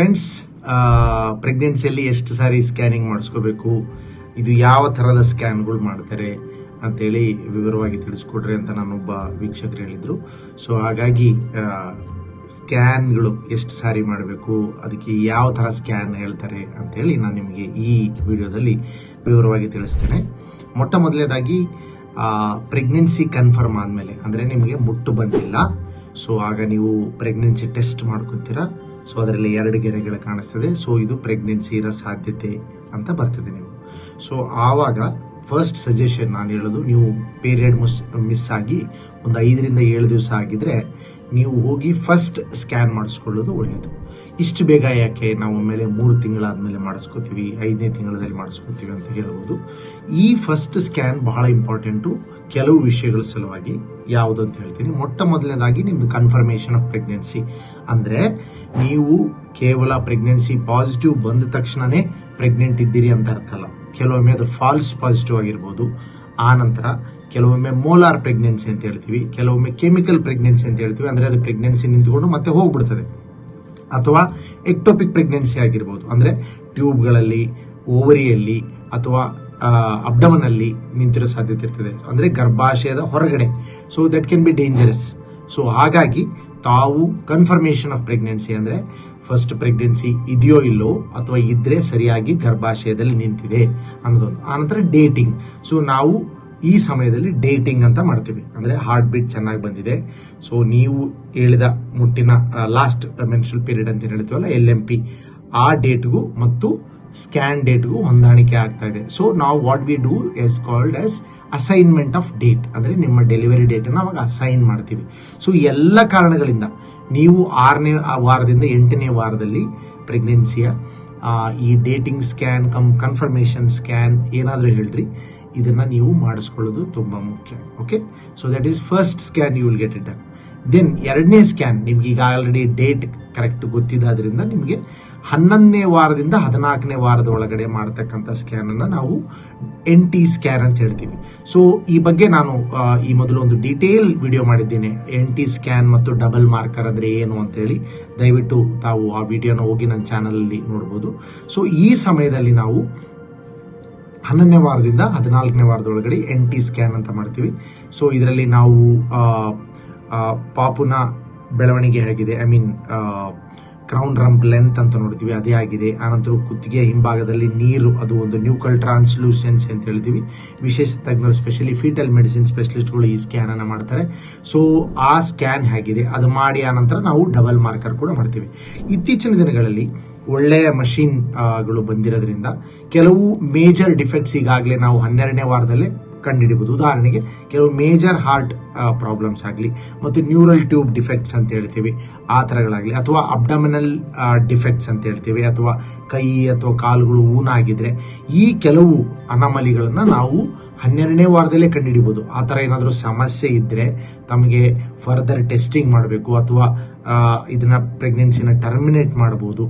Friends ಪ್ರೆಗ್ನೆನ್ಸಿಯಲ್ಲಿ ಎಷ್ಟು ಸಾರಿ scanning ಮಾಡಿಸ್ಕೋಬೇಕು, ಇದು ಯಾವ ಥರದ ಸ್ಕ್ಯಾನ್ಗಳು ಮಾಡ್ತಾರೆ ಅಂತೇಳಿ ವಿವರವಾಗಿ ತಿಳಿಸ್ಕೊಡ್ರಿ ಅಂತ ನಾನೊಬ್ಬ ವೀಕ್ಷಕರು ಹೇಳಿದರು. ಸೊ ಹಾಗಾಗಿ ಸ್ಕ್ಯಾನ್ಗಳು ಎಷ್ಟು ಸಾರಿ ಮಾಡಬೇಕು, ಅದಕ್ಕೆ ಯಾವ ಥರ ಸ್ಕ್ಯಾನ್ ಹೇಳ್ತಾರೆ ಅಂತೇಳಿ ನಾನು ನಿಮಗೆ ಈ ವಿಡಿಯೋದಲ್ಲಿ ವಿವರವಾಗಿ ತಿಳಿಸ್ತೇನೆ. ಮೊಟ್ಟ ಮೊದಲನೇದಾಗಿ ಪ್ರೆಗ್ನೆನ್ಸಿ ಕನ್ಫರ್ಮ್ ಆದಮೇಲೆ, ಅಂದರೆ ನಿಮಗೆ ಮುಟ್ಟು ಬಂದಿಲ್ಲ. ಸೊ ಆಗ ನೀವು ಪ್ರೆಗ್ನೆನ್ಸಿ ಟೆಸ್ಟ್ ಮಾಡ್ಕೊತೀರಾ ಸೊ ಅದರಲ್ಲಿ ಎರಡು ಗೆರೆಗಳು ಕಾಣಿಸ್ತದೆ. ಸೊ ಇದು ಪ್ರೆಗ್ನೆನ್ಸಿ ಇರೋ ಸಾಧ್ಯತೆ ಅಂತ ಬರ್ತದೆ ನೀವು ಸೊ ಆವಾಗ ಫಸ್ಟ್ ಸಜೆಷನ್ ನಾನು ಹೇಳೋದು, ನೀವು ಪೀರಿಯಡ್ ಮಿಸ್ ಮಿಸ್ ಆಗಿ ಒಂದು ಐದರಿಂದ ಏಳು ದಿವಸ ಆಗಿದ್ರೆ ನೀವು ಹೋಗಿ ಫಸ್ಟ್ ಸ್ಕ್ಯಾನ್ ಮಾಡಿಸ್ಕೊಳ್ಳೋದು ಒಳ್ಳೆಯದು ಇಷ್ಟು ಬೇಗ ಯಾಕೆ ನಾವು ಆಮೇಲೆ ಮೂರು ತಿಂಗಳಾದಮೇಲೆ ಮಾಡಿಸ್ಕೋತೀವಿ, ಐದನೇ ತಿಂಗಳಲ್ಲಿ ಮಾಡಿಸ್ಕೋತೀವಿ ಅಂತ ಹೇಳ್ಬೋದು. ಈ ಫಸ್ಟ್ ಸ್ಕ್ಯಾನ್ ಬಹಳ ಇಂಪಾರ್ಟೆಂಟು ಕೆಲವು ವಿಷಯಗಳ ಸಲುವಾಗಿ ಯಾವುದು ಅಂತ ಹೇಳ್ತೀನಿ. ಮೊಟ್ಟ ಮೊದಲನೇದಾಗಿ ನಿಮ್ದು ಕನ್ಫರ್ಮೇಷನ್ ಆಫ್ ಪ್ರೆಗ್ನೆನ್ಸಿ ಅಂದರೆ ನೀವು ಕೇವಲ ಪ್ರೆಗ್ನೆನ್ಸಿ ಪಾಸಿಟಿವ್ ಬಂದ ತಕ್ಷಣವೇ ಪ್ರೆಗ್ನೆಂಟ್ ಇದ್ದೀರಿ ಅಂತ ಅರ್ಥ ಅಲ್ಲ. ಕೆಲವೊಮ್ಮೆ ಅದು ಫಾಲ್ಸ್ ಪಾಸಿಟಿವ್ ಆಗಿರ್ಬೋದು. ಆ ನಂತರ ಕೆಲವೊಮ್ಮೆ ಮೋಲಾರ್ ಪ್ರೆಗ್ನೆನ್ಸಿ ಅಂತ ಹೇಳ್ತೀವಿ. ಕೆಲವೊಮ್ಮೆ ಕೆಮಿಕಲ್ ಪ್ರೆಗ್ನೆನ್ಸಿ ಅಂತ ಹೇಳ್ತೀವಿ. ಅಂದರೆ ಅದು ಪ್ರೆಗ್ನೆನ್ಸಿ ನಿಂತ್ಕೊಂಡು ಮತ್ತೆ ಹೋಗ್ಬಿಡ್ತದೆ. ಅಥವಾ ಎಕ್ಟೋಪಿಕ್ ಪ್ರೆಗ್ನೆನ್ಸಿ ಆಗಿರ್ಬೋದು. ಅಂದರೆ ಟ್ಯೂಬ್ಗಳಲ್ಲಿ ಓವರಿಯಲ್ಲಿ ಅಥವಾ ಅಬ್ಡಮನಲ್ಲಿ ನಿಂತಿರೋ ಸಾಧ್ಯತೆ ಇರ್ತದೆ. ಅಂದರೆ ಗರ್ಭಾಶಯದ ಹೊರಗಡೆ. So that can be dangerous so ಹಾಗಾಗಿ ತಾವು ಕನ್ಫರ್ಮೇಷನ್ ಆಫ್ ಪ್ರೆಗ್ನೆನ್ಸಿ ಅಂದರೆ ಫಸ್ಟ್ ಪ್ರೆಗ್ನೆನ್ಸಿ ಇದೆಯೋ ಇಲ್ಲೋ ಅಥವಾ ಇದ್ರೆ ಸರಿಯಾಗಿ ಗರ್ಭಾಶಯದಲ್ಲಿ ನಿಂತಿದೆ ಅನ್ನೋದೊಂದು. ಆನಂತರ ಡೇಟಿಂಗ್ ಸೊ ನಾವು ಈ ಸಮಯದಲ್ಲಿ ಡೇಟಿಂಗ್ ಅಂತ ಮಾಡ್ತೀವಿ. ಅಂದರೆ ಹಾರ್ಟ್ ಬೀಟ್ ಚೆನ್ನಾಗಿ ಬಂದಿದೆ. ಸೊ ನೀವು ಹೇಳಿದ ಮುಟ್ಟಿನ ಲಾಸ್ಟ್ ಮೆನ್ಸ್ಟ್ರಲ್ ಪೀರಿಯಡ್ ಅಂತ ಹೇಳ್ತೀವಲ್ಲ ಎಲ್ ಎಂ ಪಿ ಆ ಡೇಟ್ಗೂ ಮತ್ತು ಸ್ಕ್ಯಾನ್ ಡೇಟ್ಗೂ ಹೊಂದಾಣಿಕೆ ಆಗ್ತಾ ಇದೆ. ಸೊ ನಾವು what we do is called as assignment of date ಅಂದರೆ ನಿಮ್ಮ ಡೆಲಿವರಿ ಡೇಟನ್ನು ಅವಾಗ ಅಸೈನ್ ಮಾಡ್ತೀವಿ. ಸೊ ಎಲ್ಲ ಕಾರಣಗಳಿಂದ ನೀವು ಆರನೇ ವಾರದಿಂದ ಎಂಟನೇ ವಾರದಲ್ಲಿ ಪ್ರೆಗ್ನೆನ್ಸಿಯ ಈ dating scan come confirmation scan ಏನಾದರೂ ಹೇಳ್ರಿ, ಇದನ್ನು ನೀವು ಮಾಡಿಸ್ಕೊಳ್ಳೋದು ತುಂಬ ಮುಖ್ಯ. Okay so that is first scan you will get it then ಎರಡನೇ ಸ್ಕ್ಯಾನ್ ನಿಮ್ಗೆ ಈಗ ಆಲ್ರೆಡಿ ಡೇಟ್ ಕರೆಕ್ಟ್ ಗೊತ್ತಿದ್ದಾದ್ರಿಂದ ನಿಮಗೆ ಹನ್ನೊಂದನೇ ವಾರದಿಂದ ಹದಿನಾಲ್ಕನೇ ವಾರದ ಒಳಗಡೆ ಮಾಡ್ತಕ್ಕಂಥ ಸ್ಕ್ಯಾನನ್ನು ನಾವು ಎನ್ ಟಿ ಸ್ಕ್ಯಾನ್ ಅಂತ ಹೇಳ್ತೀವಿ. ಸೊ ಈ ಬಗ್ಗೆ ನಾನು ಈ ಮೊದಲು ಒಂದು ಡೀಟೇಲ್ ವಿಡಿಯೋ ಮಾಡಿದ್ದೇನೆ. ಎನ್ ಟಿ ಸ್ಕ್ಯಾನ್ ಮತ್ತು ಡಬಲ್ ಮಾರ್ಕರ್ ಅಂದರೆ ಏನು ಅಂತೇಳಿ ದಯವಿಟ್ಟು ತಾವು ಆ ವಿಡಿಯೋನ ಹೋಗಿ ನನ್ನ ಚಾನಲಲ್ಲಿ ನೋಡ್ಬೋದು. ಸೊ ಈ ಸಮಯದಲ್ಲಿ ನಾವು ಹನ್ನೊಂದನೇ ವಾರದಿಂದ ಹದಿನಾಲ್ಕನೇ ವಾರದೊಳಗಡೆ ಎನ್ ಟಿ ಸ್ಕ್ಯಾನ್ ಅಂತ ಮಾಡ್ತೀವಿ. ಸೊ ಇದರಲ್ಲಿ ನಾವು ಪಾಪುನ ಬೆಳವಣಿಗೆ ಆಗಿದೆ. I mean crown rump length ಅಂತ ನೋಡ್ತೀವಿ, ಅದೇ ಆಗಿದೆ. ಆನಂತರ ಕುತ್ತಿಗೆ ಹಿಂಭಾಗದಲ್ಲಿ ನೀರು, ಅದು ಒಂದು ನ್ಯೂಕಲ್ ಟ್ರಾನ್ಸ್ಲೂಸೆನ್ಸ್ ಅಂತ ಹೇಳ್ತೀವಿ. ವಿಶೇಷ ತಜ್ಞರು ಸ್ಪೆಷಲಿ ಫೀಟಲ್ ಮೆಡಿಸಿನ್ ಸ್ಪೆಷಲಿಸ್ಟ್ಗಳು ಈ ಸ್ಕ್ಯಾನ್ ಅನ್ನು ಮಾಡ್ತಾರೆ. ಸೊ ಆ ಸ್ಕ್ಯಾನ್ ಹೇಗಿದೆ ಅದು ಮಾಡಿ ಆನಂತರ ನಾವು ಡಬಲ್ ಮಾರ್ಕರ್ ಕೂಡ ಮಾಡ್ತೀವಿ. ಇತ್ತೀಚಿನ ದಿನಗಳಲ್ಲಿ ಒಳ್ಳೆಯ ಮಷಿನ್ಗಳು ಬಂದಿರೋದ್ರಿಂದ ಕೆಲವು ಮೇಜರ್ ಡಿಫೆಕ್ಟ್ಸ್ ಈಗಾಗಲೇ ನಾವು ಹನ್ನೆರಡನೇ ವಾರದಲ್ಲೇ ಕಂಡುಹಿಡಿಬಹುದು ಉದಾಹರಣೆಗೆ, ಕೆಲವು ಮೇಜರ್ ಹಾರ್ಟ್ ಪ್ರಾಬ್ಲಮ್ಸ್ ಆಗಲಿ, ಮತ್ತು ನ್ಯೂರಲ್ ಟ್ಯೂಬ್ ಡಿಫೆಕ್ಟ್ಸ್ ಅಂತ ಹೇಳ್ತೀವಿ, ಆ ಥರಗಳಾಗಲಿ ಅಥವಾ ಅಬ್ಡಮಿನಲ್ ಡಿಫೆಕ್ಟ್ಸ್ ಅಂತ ಹೇಳ್ತೀವಿ, ಅಥವಾ ಕೈ ಅಥವಾ ಕಾಲುಗಳು ಊನಾಗಿದ್ರೆ, ಈ ಕೆಲವು ಅನಾಮಲಿಗಳನ್ನು ನಾವು ಹನ್ನೆರಡನೇ ವಾರದಲ್ಲೇ ಕಂಡುಹಿಡಿಬೋದು ಆ ಥರ ಏನಾದರೂ ಸಮಸ್ಯೆ ಇದ್ದರೆ ತಮಗೆ ಫರ್ದರ್ ಟೆಸ್ಟಿಂಗ್ ಮಾಡಬೇಕು, ಅಥವಾ ಇದನ್ನ ಪ್ರೆಗ್ನೆನ್ಸಿನ ಟರ್ಮಿನೇಟ್ ಮಾಡಬಹುದು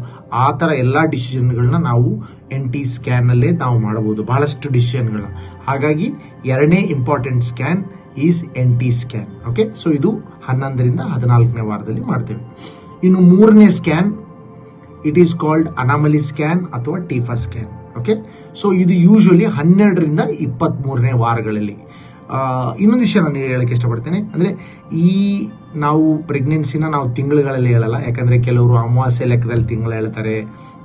ಆ ಥರ ಎಲ್ಲ ಡಿಸಿಷನ್ಗಳನ್ನ ನಾವು ಎನ್ ಟಿ ಸ್ಕ್ಯಾನಲ್ಲೇ ನಾವು ಮಾಡಬಹುದು ಬಹಳಷ್ಟು ಡಿಸಿಷನ್ಗಳನ್ನ ಹಾಗಾಗಿ ಎರಡನೇ important scan is N T scan okay so ಇದು ಹನ್ನೊಂದರಿಂದ ಹದಿನಾಲ್ಕನೇ ವಾರದಲ್ಲಿ ಮಾಡ್ತೇವೆ. ಇನ್ನು ಮೂರನೇ scan it is called anomaly scan ಅಥವಾ ಟಿಫಾ ಸ್ಕ್ಯಾನ್ ಓಕೆ ಸೊ ಇದು ಯೂಶ್ವಲಿ ಹನ್ನೆರಡರಿಂದ ಇಪ್ಪತ್ತ್ಮೂರನೇ ವಾರಗಳಲ್ಲಿ. ಇನ್ನೊಂದು ವಿಷಯ ನಾನು ಹೇಳಕ್ಕೆ ಇಷ್ಟಪಡ್ತೇನೆ, ಅಂದರೆ ಈ ನಾವು ಪ್ರೆಗ್ನೆನ್ಸಿನ ನಾವು ತಿಂಗಳುಗಳಲ್ಲಿ ಹೇಳಲ್ಲ. ಯಾಕಂದರೆ ಕೆಲವರು ಅಮಾವಾಸ್ಯೆ ಲೆಕ್ಕದಲ್ಲಿ ತಿಂಗಳು ಹೇಳ್ತಾರೆ,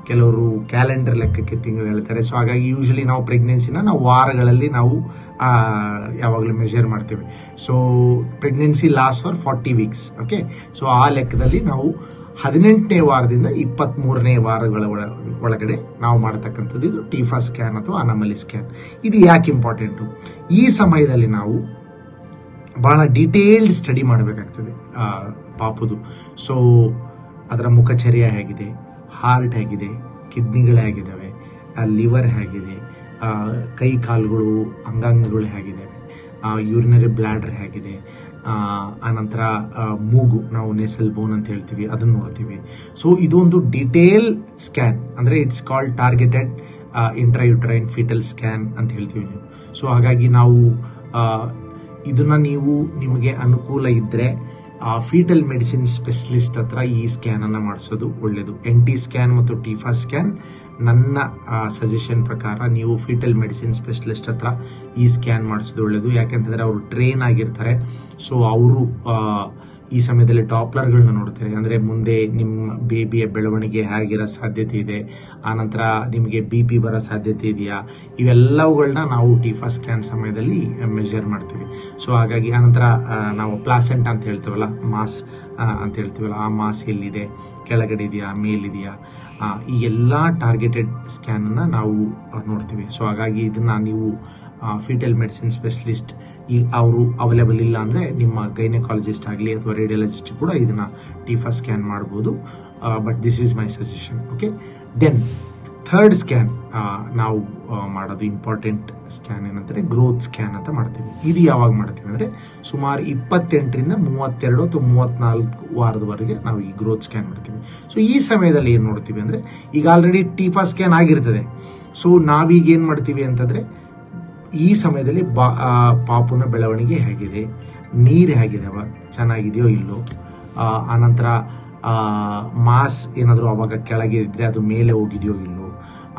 ಕೆಲವರು ಕ್ಯಾಲೆಂಡರ್ ಲೆಕ್ಕಕ್ಕೆ ತಿಂಗಳು ಹೇಳ್ತಾರೆ. ಸೊ ಹಾಗಾಗಿ ಯೂಶಲಿ ನಾವು ಪ್ರೆಗ್ನೆನ್ಸಿನ ನಾವು ವಾರಗಳಲ್ಲಿ ನಾವು ಯಾವಾಗಲೂ ಮೆಷರ್ ಮಾಡ್ತೇವೆ. So pregnancy last for forty weeks okay so ಆ ಲೆಕ್ಕದಲ್ಲಿ ನಾವು ಹದಿನೆಂಟನೇ ವಾರದಿಂದ ಇಪ್ಪತ್ತ್ಮೂರನೇ ವಾರಗಳ ಒಳ- ಒಳಗಡೆ ನಾವು ಮಾಡ್ತಕ್ಕಂಥದ್ದು ಇದು ಟೀಫಾ ಸ್ಕ್ಯಾನ್ ಅಥವಾ ಅನಾಮಲಿ ಸ್ಕ್ಯಾನ್ ಇದು ಯಾಕೆ ಇಂಪಾರ್ಟೆಂಟು ಈ ಸಮಯದಲ್ಲಿ ನಾವು ಬಹಳ ಡೀಟೇಲ್ಡ್ ಸ್ಟಡಿ ಮಾಡಬೇಕಾಗ್ತದೆ ಆ, ಪಾಪುದು. ಸೊ ಅದರ ಮುಖಚರ್ಯ ಹೇಗಿದೆ ಹಾರ್ಟ್ ಹೇಗಿದೆ ಕಿಡ್ನಿಗಳು ಹೇಗಿದ್ದಾವೆ ಲಿವರ್ ಹೇಗಿದೆ ಕೈ ಕಾಲುಗಳು ಅಂಗಾಂಗಗಳು ಹೇಗಿದ್ದಾವೆ ಯೂರಿನರಿ ಬ್ಲ್ಯಾಡರ್ ಹೇಗಿದೆ ಆನಂತರ ಮೂಗು ನಾವು ನೆಸಲ್ ಬೋನ್ ಅಂತ ಹೇಳ್ತೀವಿ ಅದನ್ನು ನೋಡ್ತೀವಿ. ಸೊ ಇದೊಂದು ಡಿಟೇಲ್ ಸ್ಕ್ಯಾನ್ ಅಂದರೆ it's called targeted intrauterine fetal scan ಅಂತ ಹೇಳ್ತೀವಿ ನೀವು. ಸೊ ಹಾಗಾಗಿ ನಾವು ಇದನ್ನ ನೀವು ನಿಮಗೆ ಅನುಕೂಲ ಇದ್ದರೆ ಫೀಟಲ್ ಮೆಡಿಸಿನ್ ಸ್ಪೆಷಲಿಸ್ಟ್ ಹತ್ರ ಈ ಸ್ಕ್ಯಾನನ್ನು ಮಾಡಿಸೋದು ಒಳ್ಳೆಯದು ಎನ್ ಟಿ ಸ್ಕ್ಯಾನ್ ಮತ್ತು ಟಿಫಾ ಸ್ಕ್ಯಾನ್ ನನ್ನ ಸಜೆಷನ್ ಪ್ರಕಾರ ನೀವು ಫೀಟಲ್ ಮೆಡಿಸಿನ್ ಸ್ಪೆಷಲಿಸ್ಟ್ ಹತ್ರ ಈ ಸ್ಕ್ಯಾನ್ ಮಾಡಿಸೋದು ಒಳ್ಳೆಯದು ಯಾಕೆಂತಂದರೆ ಅವರು ಟ್ರೈನ್ ಆಗಿರ್ತಾರೆ. ಸೊ ಅವರು ಈ ಸಮಯದಲ್ಲಿ ಟಾಪ್ಲರ್ಗಳನ್ನ ನೋಡ್ತಾರೆ. ಅಂದರೆ ಮುಂದೆ ನಿಮ್ಮ ಬೇಬಿಯ ಬೆಳವಣಿಗೆ ಹೇಗಿರೋ ಸಾಧ್ಯತೆ ಇದೆ. ಆನಂತರ ನಿಮಗೆ ಬಿ ಪಿ ಬರೋ ಸಾಧ್ಯತೆ ಇದೆಯಾ? ಇವೆಲ್ಲವುಗಳನ್ನ ನಾವು ಟಿಫಾ ಸ್ಕ್ಯಾನ್ ಸಮಯದಲ್ಲಿ ಮೆಜರ್ ಮಾಡ್ತೀವಿ. ಸೊ ಹಾಗಾಗಿ ಆನಂತರ ನಾವು ಪ್ಲಾಸೆಂಟ್ ಅಂತ ಹೇಳ್ತೀವಲ್ಲ, ಮಾಸ್ ಅಂತ ಹೇಳ್ತೀವಲ್ಲ, ಆ ಮಾಸ್ ಎಲ್ಲಿದೆ? ಕೆಳಗಡೆ ಇದೆಯಾ? ಮೇಲಿದೆಯಾ? ಈ ಎಲ್ಲ ಟಾರ್ಗೆಟೆಡ್ ಸ್ಕ್ಯಾನನ್ನು ನಾವು ನೋಡ್ತೀವಿ. ಸೊ ಹಾಗಾಗಿ ಇದನ್ನು ನೀವು ಫೀಟಲ್ ಮೆಡಿಸಿನ್ ಸ್ಪೆಷಲಿಸ್ಟ್ ಈ ಅವರು ಅವೈಲೇಬಲ್ ಇಲ್ಲ ಅಂದರೆ ನಿಮ್ಮ ಗೈನಕಾಲಜಿಸ್ಟ್ ಆಗಲಿ ಅಥವಾ ರೇಡಿಯಾಲಜಿಸ್ಟ್ ಕೂಡ ಇದನ್ನು ಟಿಫಾ ಸ್ಕ್ಯಾನ್ ಮಾಡ್ಬೋದು. But this is my suggestion okay then third scan ನಾವು ಮಾಡೋದು ಇಂಪಾರ್ಟೆಂಟ್ ಸ್ಕ್ಯಾನ್ ಏನಂದರೆ ಗ್ರೋತ್ ಸ್ಕ್ಯಾನ್ ಅಂತ ಮಾಡ್ತೀವಿ. ಇದು ಯಾವಾಗ ಮಾಡ್ತೀವಿ ಅಂದರೆ ಸುಮಾರು ಇಪ್ಪತ್ತೆಂಟರಿಂದ ಮೂವತ್ತೆರಡು ಅಥವಾ ಮೂವತ್ತ್ನಾಲ್ಕು ವಾರದವರೆಗೆ ನಾವು ಈ ಗ್ರೋತ್ ಸ್ಕ್ಯಾನ್ ಮಾಡ್ತೀವಿ. ಸೊ ಈ ಸಮಯದಲ್ಲಿ ಏನು ನೋಡ್ತೀವಿ ಅಂದರೆ ಈಗ ಆಲ್ರೆಡಿ ಟಿಫಾ ಸ್ಕ್ಯಾನ್ ಆಗಿರ್ತದೆ. ಸೊ ನಾವೀಗ ಏನು ಮಾಡ್ತೀವಿ ಅಂತಂದರೆ ಈ ಸಮಯದಲ್ಲಿ ಬಾ ಪಾಪುನ ಬೆಳವಣಿಗೆ ಹೇಗಿದೆ? ನೀರು ಹೇಗಿದಾವ ಚೆನ್ನಾಗಿದೆಯೋ ಇಲ್ಲೋ? ಆನಂತರ ಮಾಸ್ ಏನಾದರೂ ಅವಾಗ ಕೆಳಗೆ ಇದ್ದರೆ ಅದು ಮೇಲೆ ಹೋಗಿದೆಯೋ ಇಲ್ಲೋ?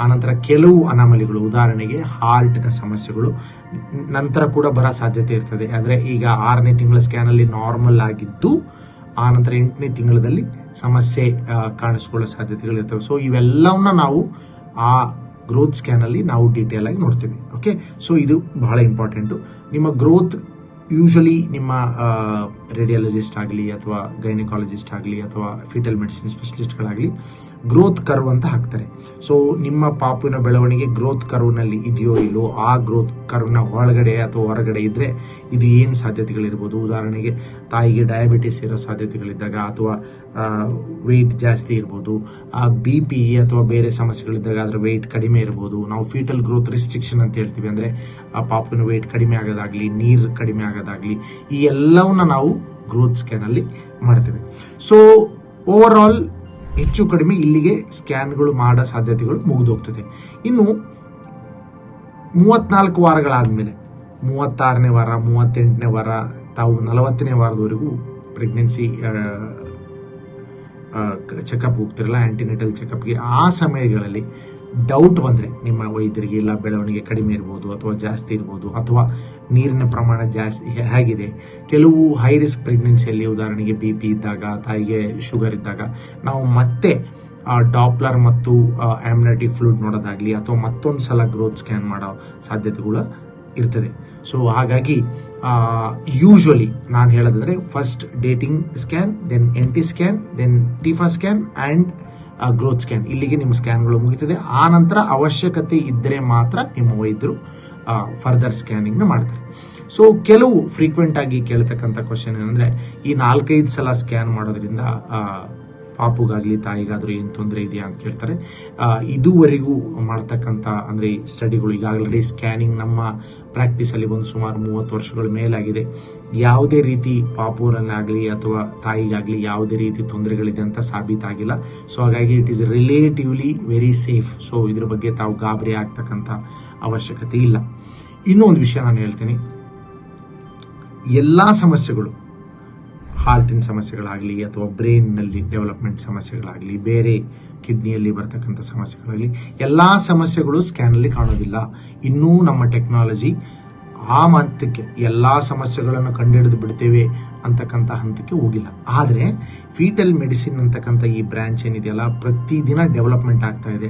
ಆನಂತರ ಕೆಲವು ಅನಾಮಲಿಗಳು, ಉದಾಹರಣೆಗೆ ಹಾರ್ಟ್ನ ಸಮಸ್ಯೆಗಳು ನಂತರ ಕೂಡ ಬರೋ ಸಾಧ್ಯತೆ ಇರ್ತದೆ. ಆದರೆ ಈಗ ಆರನೇ ತಿಂಗಳ ಸ್ಕ್ಯಾನಲ್ಲಿ ನಾರ್ಮಲ್ ಆಗಿದ್ದು, ಆನಂತರ ಎಂಟನೇ ತಿಂಗಳಲ್ಲಿ ಸಮಸ್ಯೆ ಕಾಣಿಸ್ಕೊಳ್ಳೋ ಸಾಧ್ಯತೆಗಳು ಇರ್ತವೆ. ಸೊ ಇವೆಲ್ಲವನ್ನ ನಾವು ಆ ಗ್ರೋತ್ ಸ್ಕ್ಯಾನಲ್ಲಿ ನಾವು ಡೀಟೇಲ್ ಆಗಿ ನೋಡ್ತೀವಿ. ಓಕೆ ಸೊ ಇದು ಬಹಳ ಇಂಪಾರ್ಟೆಂಟು ನಿಮ್ಮ ಗ್ರೋತ್ ಯೂಶಲಿ ನಿಮ್ಮ ರೇಡಿಯಾಲಜಿಸ್ಟ್ ಆಗಲಿ ಅಥವಾ ಗೈನಕಾಲಜಿಸ್ಟ್ ಆಗಲಿ ಅಥವಾ ಫಿಟಲ್ ಮೆಡಿಸಿನ್ ಸ್ಪೆಷಲಿಸ್ಟ್ಗಳಾಗಲಿ ಗ್ರೋತ್ ಕರ್ವ್ ಅಂತ ಹಾಕ್ತಾರೆ. ಸೊ ನಿಮ್ಮ ಪಾಪಿನ ಬೆಳವಣಿಗೆ ಗ್ರೋತ್ ಕರ್ವ್ನಲ್ಲಿ ಇದೆಯೋ ಇಲ್ಲೋ, ಆ ಗ್ರೋತ್ ಕರ್ವ್ನ ಒಳಗಡೆ ಅಥವಾ ಹೊರಗಡೆ ಇದ್ದರೆ ಇದು ಏನು ಸಾಧ್ಯತೆಗಳಿರ್ಬೋದು? ಉದಾಹರಣೆಗೆ, ತಾಯಿಗೆ ಡಯಾಬಿಟಿಸ್ ಇರೋ ಸಾಧ್ಯತೆಗಳಿದ್ದಾಗ ಅಥವಾ ವೆಯ್ಟ್ ಜಾಸ್ತಿ ಇರ್ಬೋದು, ಆ ಬಿ ಪಿ ಅಥವಾ ಬೇರೆ ಸಮಸ್ಯೆಗಳಿದ್ದಾಗ ಅದರ ವೆಯ್ಟ್ ಕಡಿಮೆ ಇರ್ಬೋದು. ನಾವು ಫೀಟಲ್ ಗ್ರೋತ್ ರಿಸ್ಟ್ರಿಕ್ಷನ್ ಅಂತ ಹೇಳ್ತೀವಿ. ಅಂದರೆ, ಆ ಪಾಪಿನ ವೆಯ್ಟ್ ಕಡಿಮೆ ಆಗೋದಾಗಲಿ, ನೀರು ಕಡಿಮೆ ಆಗೋದಾಗಲಿ, ಈ ಎಲ್ಲವನ್ನ ನಾವು ಗ್ರೋತ್ ಸ್ಕ್ಯಾನಲ್ಲಿ ಮಾಡ್ತೇವೆ. ಸೊ ಓವರ್ ಆಲ್ ಹೆಚ್ಚು ಕಡಿಮೆ ಇಲ್ಲಿಗೆ ಸ್ಕ್ಯಾನ್ಗಳು ಮಾಡೋ ಸಾಧ್ಯತೆಗಳು ಮುಗಿದೋಗ್ತದೆ. ಇನ್ನು ಮೂವತ್ನಾಲ್ಕು ವಾರಗಳಾದಮೇಲೆ, ಮೂವತ್ತಾರನೇ ವಾರ, ಮೂವತ್ತೆಂಟನೇ ವಾರ, ತಾವು ನಲವತ್ತನೇ ವಾರದವರೆಗೂ ಪ್ರೆಗ್ನೆನ್ಸಿ ಚೆಕಪ್ ಹೋಗ್ತಿರಲ್ಲ ಆ್ಯಂಟಿನೆಟಲ್ ಚೆಕಪ್ಗೆ ಆ ಸಮಯಗಳಲ್ಲಿ ಡೌಟ್ ಬಂದರೆ ನಿಮ್ಮ ವೈದ್ಯರಿಗೆ ಇಲ್ಲ, ಬೆಳವಣಿಗೆ ಕಡಿಮೆ ಇರ್ಬೋದು ಅಥವಾ ಜಾಸ್ತಿ ಇರ್ಬೋದು ಅಥವಾ ನೀರಿನ ಪ್ರಮಾಣ ಜಾಸ್ತಿ ಹೇಗಿದೆ. ಕೆಲವು ಹೈ ರಿಸ್ಕ್ ಪ್ರೆಗ್ನೆನ್ಸಿಯಲ್ಲಿ ಉದಾಹರಣೆಗೆ ಬಿ ಪಿ ಇದ್ದಾಗ, ತಾಯಿಗೆ ಶುಗರ್ ಇದ್ದಾಗ ನಾವು ಮತ್ತೆ ಡಾಪ್ಲರ್ ಮತ್ತು ಆಮ್ನೆಟಿಕ್ ಫ್ಲೂಡ್ ನೋಡೋದಾಗಲಿ ಅಥವಾ ಮತ್ತೊಂದು ಸಲ ಗ್ರೋತ್ ಸ್ಕ್ಯಾನ್ ಮಾಡೋ ಸಾಧ್ಯತೆಗಳು ಇರ್ತದೆ. ಸೊ ಹಾಗಾಗಿ ಯೂಶ್ವಲಿ ನಾನು ಹೇಳೋದಂದ್ರೆ first dating scan then N T scan then TIFFA scan and growth scan ಇಲ್ಲಿಗೆ ನಿಮ್ಮ ಸ್ಕ್ಯಾನ್ಗಳು ಮುಗಿತದೆ. ಆ ನಂತರ ಅವಶ್ಯಕತೆ ಇದ್ದರೆ ಮಾತ್ರ ನಿಮ್ಮ ವೈದ್ಯರು ಫರ್ದರ್ ಸ್ಕ್ಯಾನಿಂಗ್ನ ಮಾಡ್ತಾರೆ. ಸೊ ಕೆಲವು ಫ್ರೀಕ್ವೆಂಟ್ ಆಗಿ ಕೇಳ್ತಕ್ಕಂಥ ಕ್ವಶನ್ ಏನಂದರೆ, ಈ ನಾಲ್ಕೈದು ಸಲ ಸ್ಕ್ಯಾನ್ ಮಾಡೋದ್ರಿಂದ ಪಾಪುಗಾಗಲಿ, ತಾಯಿಗಾದರೂ ಏನು ತೊಂದರೆ ಇದೆಯಾ ಅಂತ ಕೇಳ್ತಾರೆ. ಇದುವರೆಗೂ ಮಾಡ್ತಕ್ಕಂಥ, ಅಂದರೆ ಸ್ಟಡಿಗಳು ಈಗಾಗಲೇ ಸ್ಕ್ಯಾನಿಂಗ್ ನಮ್ಮ ಪ್ರಾಕ್ಟೀಸಲ್ಲಿ ಒಂದು ಸುಮಾರು ಮೂವತ್ತು ವರ್ಷಗಳ ಮೇಲಾಗಿದೆ. ಯಾವುದೇ ರೀತಿ ಪಾಪೂರನ್ನಾಗಲಿ ಅಥವಾ ತಾಯಿಗಾಗಲಿ ಯಾವುದೇ ರೀತಿ ತೊಂದರೆಗಳಿದೆ ಅಂತ ಸಾಬೀತಾಗಿಲ್ಲ. ಸೊ ಹಾಗಾಗಿ it is relatively very safe so ಇದ್ರ ಬಗ್ಗೆ ತಾವು ಗಾಬರಿ ಆಗ್ತಕ್ಕಂಥ ಅವಶ್ಯಕತೆ ಇಲ್ಲ. ಇನ್ನೂ ಒಂದು ವಿಷಯ ನಾನು ಹೇಳ್ತೀನಿ. ಎಲ್ಲ ಸಮಸ್ಯೆಗಳು ಹಾರ್ಟಿನ ಸಮಸ್ಯೆಗಳಾಗಲಿ ಅಥವಾ ಬ್ರೈನ್ನಲ್ಲಿ ಡೆವಲಪ್ಮೆಂಟ್ ಸಮಸ್ಯೆಗಳಾಗಲಿ, ಬೇರೆ ಕಿಡ್ನಿಯಲ್ಲಿ ಬರ್ತಕ್ಕಂಥ ಸಮಸ್ಯೆಗಳಾಗಲಿ, ಎಲ್ಲ ಸಮಸ್ಯೆಗಳು ಸ್ಕ್ಯಾನಲ್ಲಿ ಕಾಣೋದಿಲ್ಲ. ಇನ್ನೂ ನಮ್ಮ ಟೆಕ್ನಾಲಜಿ ಆ ಹಂತಕ್ಕೆ ಎಲ್ಲ ಸಮಸ್ಯೆಗಳನ್ನು ಕಂಡುಹಿಡಿದು ಬಿಡ್ತೇವೆ ಅಂತಕ್ಕಂಥ ಹಂತಕ್ಕೆ ಹೋಗಿಲ್ಲ. ಆದರೆ ಫೀಟಲ್ ಮೆಡಿಸಿನ್ ಅಂತಕ್ಕಂಥ ಈ ಬ್ರ್ಯಾಂಚ್ ಏನಿದೆಯಲ್ಲ, ಪ್ರತಿದಿನ ಡೆವಲಪ್ಮೆಂಟ್ ಆಗ್ತಾ ಇದೆ.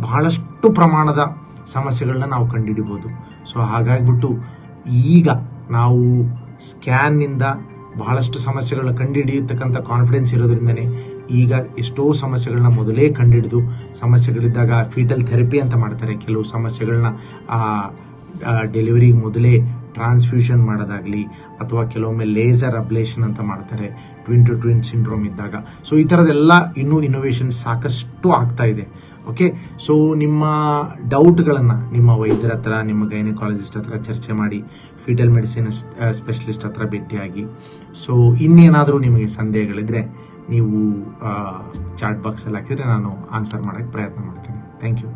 ಬಹಳಷ್ಟು ಪ್ರಮಾಣದ ಸಮಸ್ಯೆಗಳನ್ನ ನಾವು ಕಂಡುಹಿಡಿಬೋದು. ಸೊ ಹಾಗಾಗ್ಬಿಟ್ಟು ಈಗ ನಾವು ಸ್ಕ್ಯಾನ್ನಿಂದ ಬಹಳಷ್ಟು ಸಮಸ್ಯೆಗಳನ್ನ ಕಂಡುಹಿಡಿಯತಕ್ಕಂಥ ಕಾನ್ಫಿಡೆನ್ಸ್ ಇರೋದ್ರಿಂದನೇ ಈಗ ಎಷ್ಟೋ ಸಮಸ್ಯೆಗಳನ್ನ ಮೊದಲೇ ಕಂಡುಹಿಡಿದು ಸಮಸ್ಯೆಗಳಿದ್ದಾಗ ಫೀಟಲ್ ಥೆರಪಿ ಅಂತ ಮಾಡ್ತಾರೆ. ಕೆಲವು ಸಮಸ್ಯೆಗಳನ್ನ ಡೆಲಿವರಿಗೆ ಮೊದಲೇ ಟ್ರಾನ್ಸ್ಫ್ಯೂಷನ್ ಮಾಡೋದಾಗಲಿ ಅಥವಾ ಕೆಲವೊಮ್ಮೆ ಲೇಸರ್ ಅಬ್ಲೇಷನ್ ಅಂತ ಮಾಡ್ತಾರೆ. ಟ್ವಿನ್ ಟು ಟ್ವಿನ್ ಸಿಂಡ್ರೋಮ್ ಇದ್ದಾಗ. ಸೊ ಈ ಥರದೆಲ್ಲ ಇನ್ನೂ ಇನ್ನೋವೇಷನ್ ಸಾಕಷ್ಟು ಆಗ್ತಾ ಇದೆ. ಓಕೆ ಸೊ ನಿಮ್ಮ ಡೌಟ್ಗಳನ್ನು ನಿಮ್ಮ ವೈದ್ಯರ ಹತ್ರ, ನಿಮ್ಮ ಗೈನಕಾಲಜಿಸ್ಟ್ ಹತ್ರ ಚರ್ಚೆ ಮಾಡಿ ಫೀಟಲ್ ಮೆಡಿಸಿನ್ ಸ್ಪೆಷಲಿಸ್ಟ್ ಹತ್ರ ಭೇಟಿಯಾಗಿ. ಸೊ ಇನ್ನೇನಾದರೂ ನಿಮಗೆ ಸಂದೇಹಗಳಿದ್ರೆ ನೀವು ಚಾಟ್ ಬಾಕ್ಸಲ್ಲಿ ಹಾಕಿದರೆ ನಾನು ಆನ್ಸರ್ ಮಾಡೋಕ್ಕೆ ಪ್ರಯತ್ನ ಮಾಡ್ತೇನೆ. Thank you